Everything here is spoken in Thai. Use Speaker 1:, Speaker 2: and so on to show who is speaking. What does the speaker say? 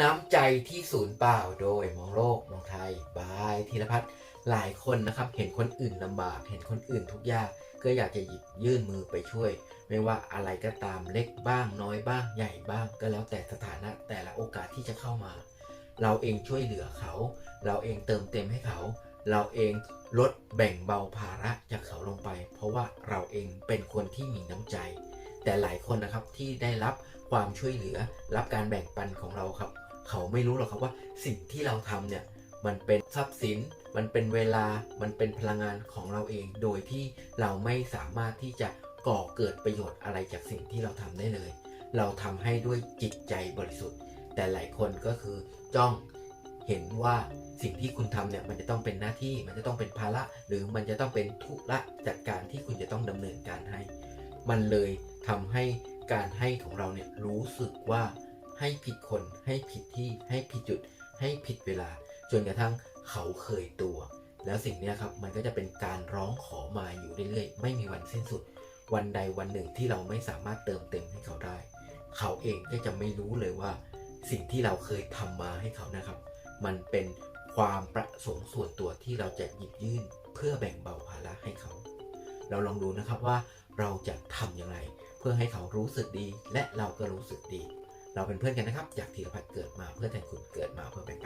Speaker 1: น้ำใจที่ศูนย์เปล่าโดยมองโลกมองไทยบายธีรพัฒน์หลายคนนะครับ เห็นคนอื่นลำบาก เห็นคนอื่นทุกยากก็อยากจะหยิบยื่นมือไปช่วย ไม่ว่าอะไรก็ตามเล็กบ้างน้อยบ้างใหญ่บ้าง ก็แล้วแต่สถานะแต่ละโอกาสที่จะเข้ามา เราเองช่วยเหลือเขา เราเองเติมเต็มให้เขา เราเองลดแบ่งเบาภาระจากเขาลงไป เพราะว่าเราเองเป็นคนที่มีน้ำใจ แต่หลายคนนะครับที่ได้รับความช่วยเหลือรับการแบ่งปันของเราครับ เขาไม่รู้หรอกครับว่าสิ่งที่เราทำเนี่ยมันเป็นทรัพย์สิน มันเป็นเวลา มันเป็นพลังงานของเราเอง โดยที่เราไม่สามารถที่จะก่อเกิดประโยชน์อะไรจากสิ่งที่เราทำได้เลย เราทำให้ด้วยจิตใจบริสุทธิ์ แต่หลายคนก็คือจ้องเห็นว่าสิ่งที่คุณทำเนี่ยมันจะต้องเป็นหน้าที่ มันจะต้องเป็นภาระ หรือมันจะต้องเป็นธุระจัดการที่คุณจะต้องดำเนินการให้ มันเลยทำให้การให้ของเราเนี่ยรู้สึกว่า ให้ผิดคน ให้ผิดที่ให้ผิดจุด ให้ผิดเวลา จนกระทั่งเขาเคยตัว แล้วสิ่งนี้ครับมันก็จะเป็นการร้องขอมาอยู่เรื่อยๆ ไม่มีวันสิ้นสุด วันใดวันหนึ่งที่เราไม่สามารถเติมเต็มให้เขาได้ เขาเองก็จะไม่รู้เลยว่า สิ่งที่เราเคยทำมาให้เขานะครับ มันเป็นความประสงค์ส่วนตัวที่เราจะหยิบยื่นเพื่อแบ่งเบาภาระให้เขา เราลองดูนะครับว่าเราจะทำอย่างไร เพื่อให้เขารู้สึกดีและเราก็รู้สึกดี เราเป็นเพื่อนกันนะครับจากธีรพัฒน์เกิดมาเพื่อแทนคุณเกิดมาเพื่อแบ่ง